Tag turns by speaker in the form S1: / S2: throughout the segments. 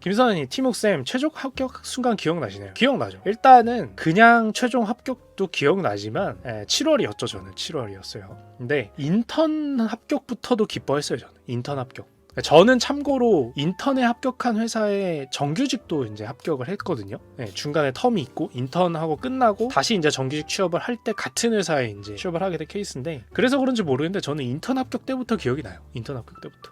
S1: 김선현이 티묵쌤 최종 합격 순간 기억나시나요? 기억나죠. 일단은 그냥 최종 합격도 기억나지만 예, 7월이었죠 저는 7월이었어요. 근데 인턴 합격부터도 기뻐했어요 저는 인턴 합격. 저는 참고로 인턴에 합격한 회사에 정규직도 이제 합격을 했거든요. 네, 중간에 텀이 있고 인턴하고 끝나고 다시 이제 정규직 취업을 할 때 같은 회사에 이제 취업을 하게 된 케이스인데 그래서 그런지 모르겠는데 저는 인턴 합격 때부터 기억이 나요. 인턴 합격 때부터.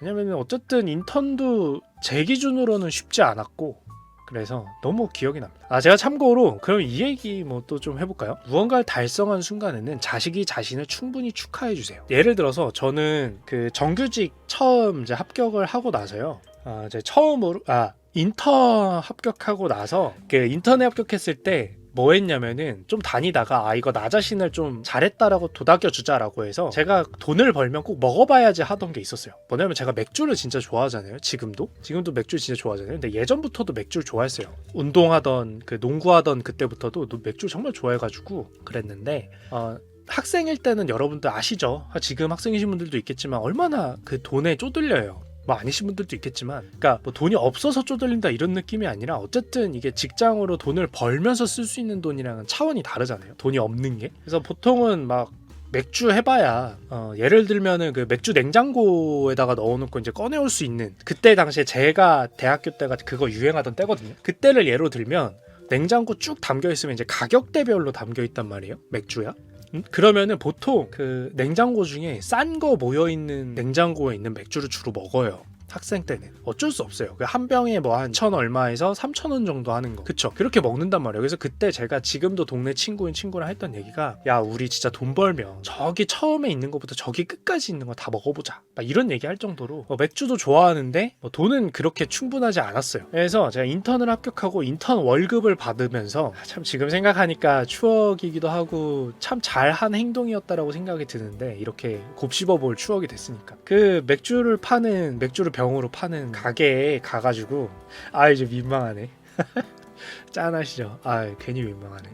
S1: 왜냐면 어쨌든 인턴도 제 기준으로는 쉽지 않았고 그래서 너무 기억이 납니다. 아 제가 참고로 그럼 이 얘기 뭐 또 좀 해볼까요? 무언가를 달성한 순간에는 자식이 자신을 충분히 축하해 주세요. 예를 들어서 저는 그 정규직 처음 이제 합격을 하고 나서요. 아 이제 처음으로 아 인턴 합격하고 나서 그 인턴에 합격했을 때 뭐 했냐면은 좀 다니다가 아 이거 나 자신을 좀 잘했다라고 도닥여 주자라고 해서 제가 돈을 벌면 꼭 먹어봐야지 하던 게 있었어요. 뭐냐면 제가 맥주를 진짜 좋아하잖아요. 지금도 지금도 맥주 진짜 좋아하잖아요. 근데 예전부터도 맥주를 좋아했어요. 운동하던 그 농구하던 그때부터도 맥주 정말 좋아해가지고 그랬는데 어, 학생일 때는 여러분들 아시죠? 지금 학생이신 분들도 있겠지만 얼마나 그 돈에 쪼들려요. 뭐 아니신 분들도 있겠지만, 그러니까 뭐 돈이 없어서 쪼들린다 이런 느낌이 아니라 어쨌든 이게 직장으로 돈을 벌면서 쓸 수 있는 돈이랑은 차원이 다르잖아요. 돈이 없는 게. 그래서 보통은 막 맥주 해봐야 어, 예를 들면은 그 맥주 냉장고에다가 넣어놓고 이제 꺼내올 수 있는 그때 당시에 제가 대학교 때가 그거 유행하던 때거든요. 그때를 예로 들면 냉장고 쭉 담겨 있으면 이제 가격대별로 담겨 있단 말이에요. 맥주야. 음? 그러면은 보통 그 냉장고 중에 싼 거 모여 있는 냉장고에 있는 맥주를 주로 먹어요. 학생 때는 어쩔 수 없어요. 그한 병에 뭐 한 천 얼마에서 삼천 원 정도 하는 거. 그쵸? 그렇게 먹는단 말이에요. 그래서 그때 제가 지금도 동네 친구인 친구랑 했던 얘기가 야 우리 진짜 돈 벌면 저기 처음에 있는 것부터 저기 끝까지 있는 거 다 먹어보자. 막 이런 얘기 할 정도로 뭐 맥주도 좋아하는데 뭐 돈은 그렇게 충분하지 않았어요. 그래서 제가 인턴을 합격하고 인턴 월급을 받으면서 참 지금 생각하니까 추억이기도 하고 참 잘한 행동이었다라고 생각이 드는데 이렇게 곱씹어 볼 추억이 됐으니까 그 맥주를 파는 맥주를 병으로 파는 가게에 가가지고 아 이제 민망하네 짠하시죠 아 괜히 민망하네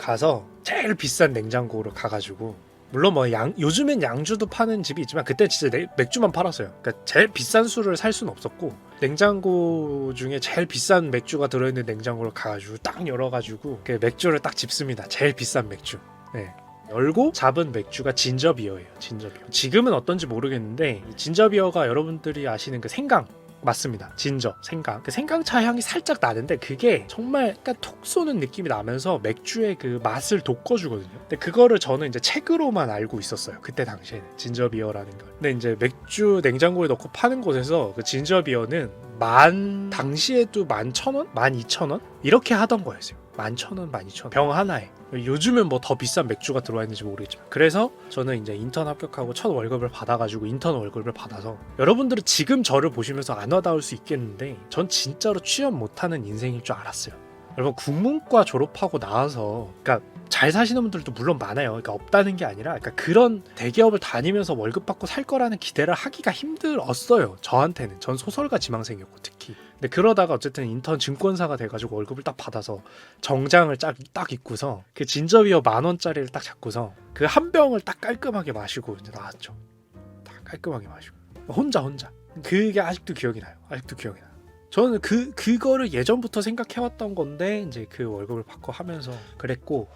S1: 가서 제일 비싼 냉장고로 가가지고 물론 뭐 양 요즘엔 양주도 파는 집이 있지만 그때 진짜 내- 맥주만 팔았어요. 그러니까 제일 비싼 술을 살 수는 없었고 냉장고 중에 제일 비싼 맥주가 들어있는 냉장고를 가가지고 딱 열어가지고 그 맥주를 딱 집습니다. 제일 비싼 맥주. 네. 열고 잡은 맥주가 진저비어예요. 진저비어. 지금은 어떤지 모르겠는데 이 진저비어가 여러분들이 아시는 그 생강 맞습니다. 진저, 생강. 그 생강차 향이 살짝 나는데 그게 정말 약간 톡 쏘는 느낌이 나면서 맥주의 그 맛을 돋궈주거든요. 근데 그거를 저는 이제 책으로만 알고 있었어요. 그때 당시에는 진저 비어라는 걸. 근데 이제 맥주 냉장고에 넣고 파는 곳에서 그 진저 비어는 만 당시에도 만 천 원, 만 이천 원 이렇게 하던 거였어요. 만천 원, 만 이천 원. 병 하나에. 요즘은 뭐 더 비싼 맥주가 들어와 있는지 모르겠지만 그래서 저는 이제 인턴 합격하고 첫 월급을 받아가지고 인턴 월급을 받아서 여러분들은 지금 저를 보시면서 안 와닿을 수 있겠는데 전 진짜로 취업 못하는 인생일 줄 알았어요 여러분 국문과 졸업하고 나와서 그러니까 잘 사시는 분들도 물론 많아요. 그러니까 없다는 게 아니라 그러니까 그런 대기업을 다니면서 월급 받고 살 거라는 기대를 하기가 힘들었어요. 저한테는 전 소설가 지망생이었고 특히. 근데 그러다가 어쨌든 인턴 증권사가 돼가지고 월급을 딱 받아서 정장을 딱, 딱 입고서 그 진저비어 만 원짜리를 딱 잡고서 그 한 병을 딱 깔끔하게 마시고 이제 나왔죠. 딱 깔끔하게 마시고 혼자 혼자. 그게 아직도 기억이 나요. 아직도 기억이 나요. 저는 그 그거를 예전부터 생각해왔던 건데 이제 그 월급을 받고 하면서 그랬고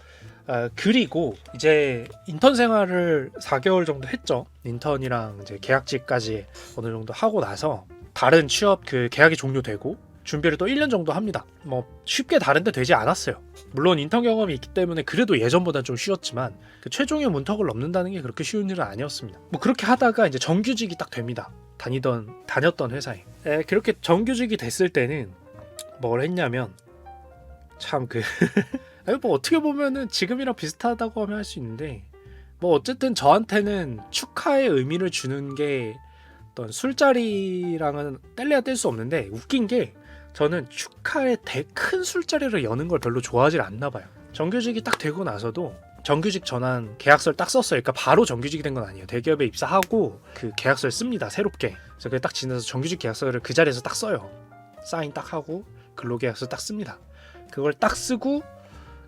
S1: 어, 그리고 이제 인턴 생활을 4개월 정도 했죠. 인턴이랑 이제 계약직까지 어느 정도 하고 나서 다른 취업 그 계약이 종료되고 준비를 또 1년 정도 합니다. 뭐 쉽게 다른데 되지 않았어요. 물론 인턴 경험이 있기 때문에 그래도 예전보다 좀 쉬웠지만 그 최종의 문턱을 넘는다는 게 그렇게 쉬운 일은 아니었습니다. 뭐 그렇게 하다가 이제 정규직이 딱 됩니다. 다니던 다녔던 회사에 에, 그렇게 정규직이 됐을 때는 뭘 했냐면 참그 아니 뭐 어떻게 보면은 지금이랑 비슷하다고 하면 할 수 있는데 뭐 어쨌든 저한테는 축하의 의미를 주는 게 어떤 술자리랑은 뗄래야 뗄 수 없는데 웃긴 게 저는 축하의 대큰 술자리를 여는 걸 별로 좋아하지 않나 봐요. 정규직이 딱 되고 나서도 정규직 전환 계약서를 딱 썼어요. 그러니까 바로 정규직이 된 건 아니에요. 대기업에 입사하고 그 계약서를 씁니다. 새롭게. 그래서 그게 딱 지나서 정규직 계약서를 그 자리에서 딱 써요. 사인 딱 하고 근로계약서 딱 씁니다. 그걸 딱 쓰고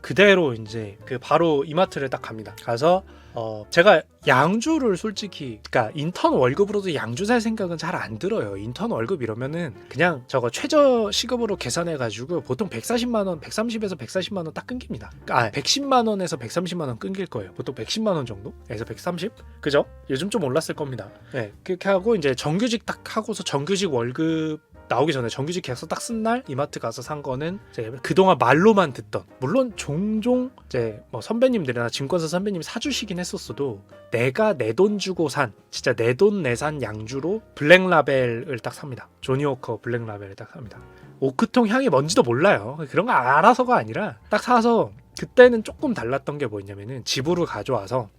S1: 그대로 이제 그 바로 이마트를 딱 갑니다. 가서 어 제가 양주를 솔직히 그러니까 인턴 월급으로도 양주 살 생각은 잘 안 들어요. 인턴 월급 이러면은 그냥 저거 최저 시급으로 계산해 가지고 보통 140만 원, 130에서 140만 원 딱 끊깁니다. 아 110만 원에서 130만 원 끊길 거예요. 보통 110만 원 정도에서 130 그죠? 요즘 좀 올랐을 겁니다. 네 그렇게 하고 이제 정규직 딱 하고서 정규직 월급 나오기 전에 정규직 계약서 딱 쓴 날 이마트 가서 산 거는 이제 그동안 말로만 듣던 물론 종종 이제 뭐 선배님들이나 증권사 선배님이 사주시긴 했었어도 내가 내 돈 주고 산 진짜 내 돈 내산 양주로 블랙라벨을 딱 삽니다. 조니워커 블랙라벨을 딱 삽니다. 오크통 향이 뭔지도 몰라요. 그런 거 알아서가 아니라 딱 사서 그때는 조금 달랐던 게 뭐였냐면은 집으로 가져와서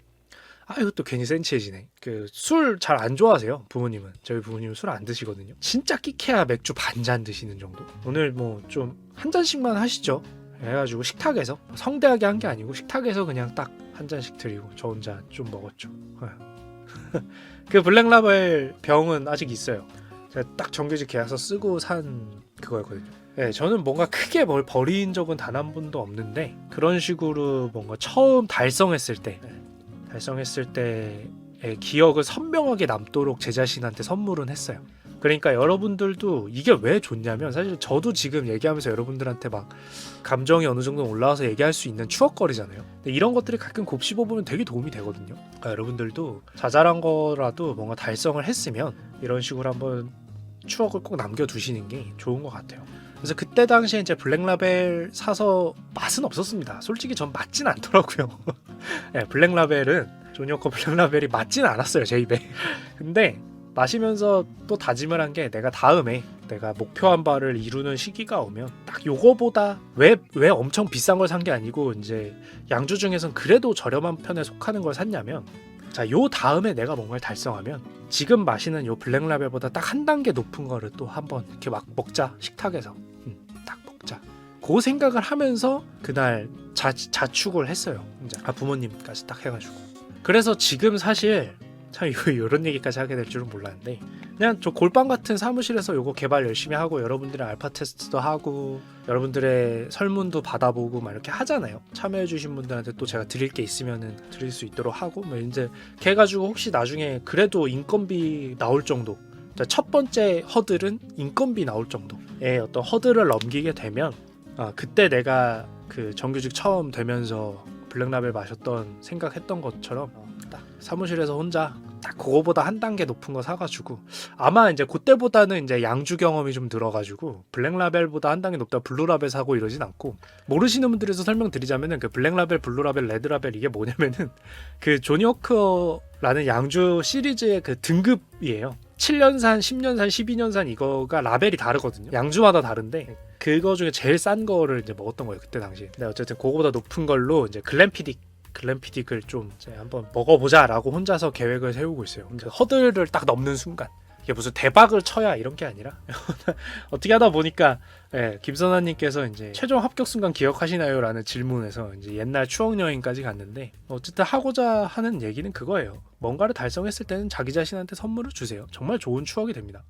S1: 아 이것도 괜히 센치해지네. 그 술 잘 안 좋아하세요 부모님은. 저희 부모님은 술 안 드시거든요. 진짜 끼케야 맥주 반 잔 드시는 정도. 오늘 뭐 좀 한 잔씩만 하시죠. 해가지고 식탁에서 성대하게 한 게 아니고 식탁에서 그냥 딱 한 잔씩 드리고 저 혼자 좀 먹었죠. 그 블랙라벨 병은 아직 있어요. 제가 딱 정규직 계약서 쓰고 산 그거였거든요. 네, 저는 뭔가 크게 뭘 버린 적은 단 한 번도 없는데 그런 식으로 뭔가 처음 달성했을 때 네, 달성했을 때의 기억을 선명하게 남도록 제 자신한테 선물은 했어요. 그러니까 여러분들도 이게 왜 좋냐면 사실 저도 지금 얘기하면서 여러분들한테 막 감정이 어느 정도 올라와서 얘기할 수 있는 추억거리잖아요. 이런 것들이 가끔 곱씹어 보면 되게 도움이 되거든요. 그러니까 여러분들도 자잘한 거라도 뭔가 달성을 했으면 이런 식으로 한번 추억을 꼭 남겨두시는 게 좋은 것 같아요. 그래서 그때 당시에 이제 블랙라벨 사서 맛은 없었습니다. 솔직히 전 맞진 않더라고요. 네, 블랙라벨은 조니오커 블랙라벨이 맞진 않았어요 제 입에. 근데 마시면서 또 다짐을 한 게 내가 다음에 내가 목표한 바를 이루는 시기가 오면 딱 요거보다 왜 왜 엄청 비싼 걸 산 게 아니고 이제 양주 중에선 그래도 저렴한 편에 속하는 걸 샀냐면 자 요 다음에 내가 뭔가를 달성하면 지금 마시는 요 블랙 라벨보다 딱 한 단계 높은 거를 또 한번 이렇게 막 먹자 식탁에서. 음, 딱 먹자. 그 생각을 하면서 그날 자, 자축을 했어요 이제 아 부모님까지 딱 해가지고. 그래서 지금 사실 참 이런 얘기까지 하게 될 줄은 몰랐는데. 그냥 저 골방 같은 사무실에서 요거 개발 열심히 하고 여러분들의 알파 테스트도 하고 여러분들의 설문도 받아보고 막 이렇게 하잖아요. 참여해주신 분들한테 또 제가 드릴 게 있으면은 드릴 수 있도록 하고 뭐 이제 걔 가지고 혹시 나중에 그래도 인건비 나올 정도. 자, 첫 번째 허들은 인건비 나올 정도의 어떤 허들을 넘기게 되면 아, 그때 내가 그 정규직 처음 되면서 블랙라벨 마셨던 생각했던 것처럼 어, 딱 사무실에서 혼자 딱 그거보다 한 단계 높은 거 사가지고 아마 이제 그때보다는 이제 양주 경험이 좀 들어가지고 블랙라벨보다 한 단계 높다 블루라벨 사고 이러진 않고 모르시는 분들에서 설명드리자면은 그 블랙라벨, 블루라벨, 레드라벨 이게 뭐냐면은 그 조니워커라는 양주 시리즈의 그 등급이에요. 7년산, 10년산, 12년산 이거가 라벨이 다르거든요. 양주마다 다른데 그거 중에 제일 싼 거를 이제 먹었던 거예요 그때 당시. 근데 어쨌든 그거보다 높은 걸로 이제 글램피딕 글램피딕을 좀 한번 먹어보자라고 혼자서 계획을 세우고 있어요. 그 허들을 딱 넘는 순간 이게 무슨 대박을 쳐야 이런 게 아니라 어떻게 하다 보니까 예, 김선아님께서 이제 최종 합격 순간 기억하시나요?라는 질문에서 이제 옛날 추억 여행까지 갔는데 어쨌든 하고자 하는 얘기는 그거예요. 뭔가를 달성했을 때는 자기 자신한테 선물을 주세요. 정말 좋은 추억이 됩니다.